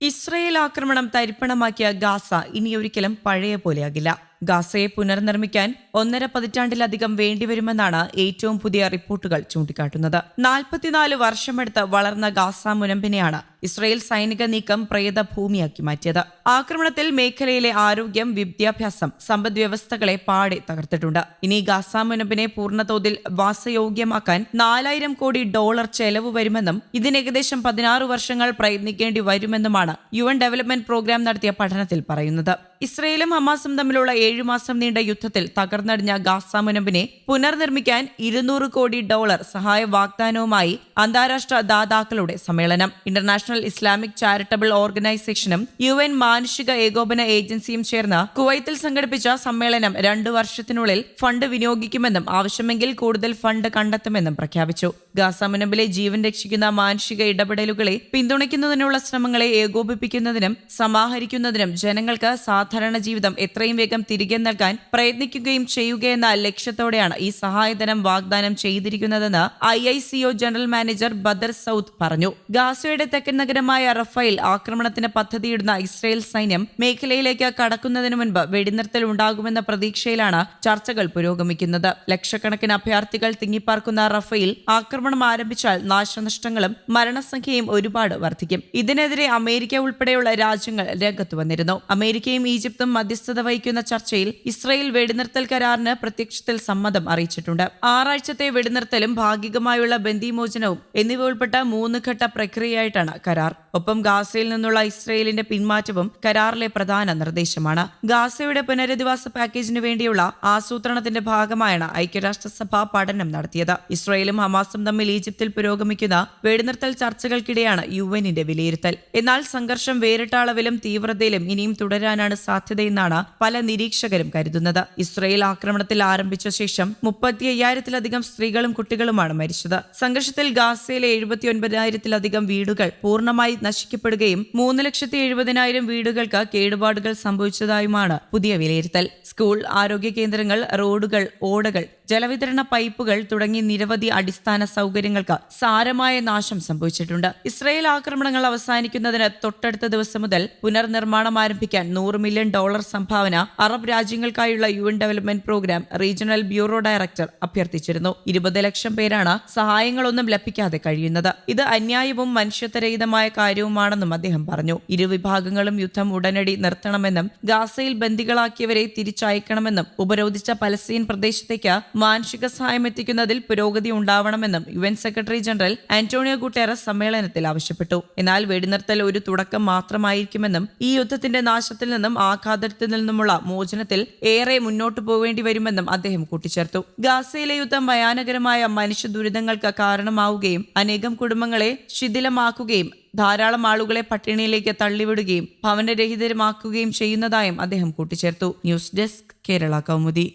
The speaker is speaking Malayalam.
ഇസ്രയേൽ ആക്രമണം തരിപ്പണമാക്കിയ ഗാസ ഇനിയൊരിക്കലും പഴയ പോലെയാകില്ല. ഗാസയെ പുനർനിർമ്മിക്കാൻ ഒന്നര പതിറ്റാണ്ടിലധികം വേണ്ടിവരുമെന്നാണ് ഏറ്റവും പുതിയ റിപ്പോർട്ടുകൾ ചൂണ്ടിക്കാട്ടുന്നത്. നാൽപ്പത്തിനാല് വർഷമെടുത്ത് വളർന്ന ഗാസ മുനമ്പിനെയാണ് ഇസ്രയേൽ സൈനിക നീക്കം പ്രേത ഭൂമിയാക്കി മാറ്റിയത്. ആക്രമണത്തിൽ മേഖലയിലെ ആരോഗ്യം വിദ്യാഭ്യാസം സമ്പദ് വ്യവസ്ഥകളെ പാടെ തകർത്തിട്ടുണ്ട്. ഇനി ഗാസ മുനമ്പിനെ പൂർണതോതിൽ വാസയോഗ്യമാക്കാൻ നാലായിരം കോടി ഡോളർ ചെലവ് വരുമെന്നും ഇതിന് ഏകദേശം പതിനാറ് വർഷങ്ങൾ പ്രയത്നിക്കേണ്ടി വരുമെന്നുമാണ് യു എൻ ഡെവലപ്മെന്റ് പ്രോഗ്രാം നടത്തിയ പഠനത്തിൽ പറയുന്നത്. ഇസ്രയേലും ഹമാസും തമ്മിലുള്ള ഏഴു മാസം നീണ്ട യുദ്ധത്തിൽ തകർന്നടിഞ്ഞ ഗാസ മുനമ്പിനെ പുനർനിർമ്മിക്കാൻ ഇരുന്നൂറ് കോടി ഡോളർ സഹായ വാഗ്ദാനവുമായി അന്താരാഷ്ട്ര ദാതാക്കളുടെ സമ്മേളനം. ഇന്റർനാഷണൽ ഇസ്ലാമിക് ചാരിറ്റബിൾ ഓർഗനൈസേഷനും യു എൻ മാനുഷിക ഏകോപന ഏജൻസിയും ചേർന്ന് കുവൈത്തിൽ സംഘടിപ്പിച്ച സമ്മേളനം രണ്ടു വർഷത്തിനുള്ളിൽ ഫണ്ട് വിനിയോഗിക്കുമെന്നും ആവശ്യമെങ്കിൽ കൂടുതൽ ഫണ്ട് കണ്ടെത്തുമെന്നും പ്രഖ്യാപിച്ചു. ഗാസ മുനമ്പിലെ ജീവൻ രക്ഷിക്കുന്ന മാനുഷിക ഇടപെടലുകളെ പിന്തുണയ്ക്കുന്നതിനുള്ള ശ്രമങ്ങളെ ഏകോപിപ്പിക്കുന്നതിനും സമാഹരിക്കുന്നതിനും ജനങ്ങൾക്ക് സാധാരണ ജീവിതം എത്രയും വേഗം തിരികെ നൽകാൻ പ്രയത്നിക്കുകയും ചെയ്യുകയെന്ന ലക്ഷ്യത്തോടെയാണ് ഈ സഹായധനം വാഗ്ദാനം ചെയ്തിരിക്കുന്നതെന്ന് I I C O general manager Badr Saud പറഞ്ഞു. ഗാസയുടെ തെക്കൻ നഗരമായ റഫൈൽ ആക്രമണത്തിന് പദ്ധതിയിടുന്ന ഇസ്രയേൽ സൈന്യം മേഖലയിലേക്ക് കടക്കുന്നതിന് മുൻപ് വെടിനിർത്തൽ ഉണ്ടാകുമെന്ന പ്രതീക്ഷയിലാണ് ചർച്ചകൾ പുരോഗമിക്കുന്നത്. ലക്ഷക്കണക്കിന് അഭയാർത്ഥികൾ തിങ്ങിപ്പാർക്കുന്ന റഫയിൽ ആക്രമണം ആരംഭിച്ചാൽ നാശനഷ്ടങ്ങളും മരണസംഖ്യയും ഒരുപാട് വർദ്ധിക്കും. ഇതിനെതിരെ അമേരിക്ക ഉൾപ്പെടെയുള്ള രാജ്യങ്ങൾ രംഗത്ത് വന്നിരുന്നു. അമേരിക്കയും ഈജിപ്തും മധ്യസ്ഥത വഹിക്കുന്ന ചർച്ചയിൽ ഇസ്രയേൽ വെടിനിർത്തൽ കരാറിന് പ്രത്യക്ഷത്തിൽ സമ്മതം അറിയിച്ചിട്ടുണ്ട്. ആറാഴ്ചത്തെ വെടിനിർത്തലും ഭാഗികമായുള്ള ബന്ദിമോചനവും എന്നിവ ഉൾപ്പെട്ട മൂന്ന് ഘട്ട പ്രക്രിയയായിട്ടാണ് കരാർ. ഒപ്പം ഗാസയിൽ നിന്നുള്ള ഇസ്രയേലിന്റെ പിന്മാറ്റവും കരാറിലെ പ്രധാന നിർദ്ദേശമാണ്. ഗാസയുടെ പുനരധിവാസ പാക്കേജിനു വേണ്ടിയുള്ള ആസൂത്രണത്തിന്റെ ഭാഗമായാണ് ഐക്യരാഷ്ട്രസഭ പഠനം നടത്തിയത്. ഇസ്രയേലും ഹമാസും തമ്മിൽ ഈജിപ്തിൽ പുരോഗമിക്കുന്ന വെടിനിർത്തൽ ചർച്ചകൾക്കിടെയാണ് യു എന്നിന്റെ വിലയിരുത്തൽ. എന്നാൽ സംഘർഷം വേറിട്ട അളവിലും തീവ്രതയിലും ഇനിയും തുടരാനാണ് സാധ്യതയെന്നാണ് പല നിരീക്ഷകരും കരുതുന്നത്. ഇസ്രയേൽ ആക്രമണത്തിൽ ആരംഭിച്ച ശേഷം മുപ്പത്തി അയ്യായിരത്തിലധികം സ്ത്രീകളും കുട്ടികളുമാണ് മരിച്ചത്. സംഘർഷത്തിൽ ഗാസയിലെ എഴുപത്തി ഒൻപതിനായിരത്തിലധികം വീടുകൾ പൂർണമായി നശിക്കപ്പെടുകയും മൂന്ന് ലക്ഷത്തി എഴുപതിനായിരം വീടുകൾക്ക് കേടുപാടുകൾ സംഭവിച്ചതായുമാണ് പുതിയ വിലയിരുത്തൽ. സ്കൂൾ ആരോഗ്യ കേന്ദ്രങ്ങൾ റോഡുകൾ ഓടകൾ ജലവിതരണ പൈപ്പുകൾ തുടങ്ങി നിരവധി അടിസ്ഥാന സൗകര്യങ്ങൾക്ക് സാരമായ നാശം സംഭവിച്ചിട്ടുണ്ട്. ഇസ്രയേൽ ആക്രമണങ്ങൾ അവസാനിക്കുന്നതിന് തൊട്ടടുത്ത ദിവസം മുതൽ പുനർനിർമ്മാണം ആരംഭിക്കാൻ നൂറ് മില്യൺ ഡോളർ സംഭാവന Arab രാജ്യങ്ങൾക്കായുള്ള U N development programme regional bureau director അഭ്യർത്ഥിച്ചിരുന്നു. ഇരുപത് ലക്ഷം പേരാണ് സഹായങ്ങളൊന്നും ലഭിക്കാതെ കഴിയുന്നത്. ഇത് അന്യായവും മനുഷ്യത്വരഹിതമായ കാര്യവുമാണെന്നും അദ്ദേഹം പറഞ്ഞു. ഇരുവിഭാഗങ്ങളും യുദ്ധം ഉടനടി നിർത്തണമെന്നും ഗാസയിൽ ബന്ദികളാക്കിയവരെ തിരിച്ചയക്കണമെന്നും ഉപരോധിച്ച പലസ്തീൻ പ്രദേശത്തേക്ക് മാനുഷിക സഹായം എത്തിക്കുന്നതിൽ പുരോഗതി ഉണ്ടാവണമെന്നും U N secretary general Antonio Guterres സമ്മേളനത്തിൽ ആവശ്യപ്പെട്ടു. എന്നാൽ വെടിനിർത്തൽ ഒരു തുടക്കം മാത്രമായിരിക്കുമെന്നും ഈ യുദ്ധത്തിന്റെ നാശത്തിൽ നിന്നും ആഘാതത്തിൽ നിന്നുമുള്ള മോചനത്തിൽ ഏറെ മുന്നോട്ടു പോകേണ്ടി വരുമെന്നും അദ്ദേഹം കൂട്ടിച്ചേർത്തു. ഗാസയിലെ യുദ്ധം ഭയാനകരമായ മനുഷ്യ ദുരിതങ്ങൾക്ക് കാരണമാവുകയും അനേകം കുടുംബങ്ങളെ ശിഥിലമാക്കുകയും ധാരാളം ആളുകളെ പട്ടിണിയിലേക്ക് തള്ളിവിടുകയും ഭവനരഹിതരമാക്കുകയും ചെയ്യുന്നതായും അദ്ദേഹം കൂട്ടിച്ചേർത്തു. News desk Kerala Kaumudi.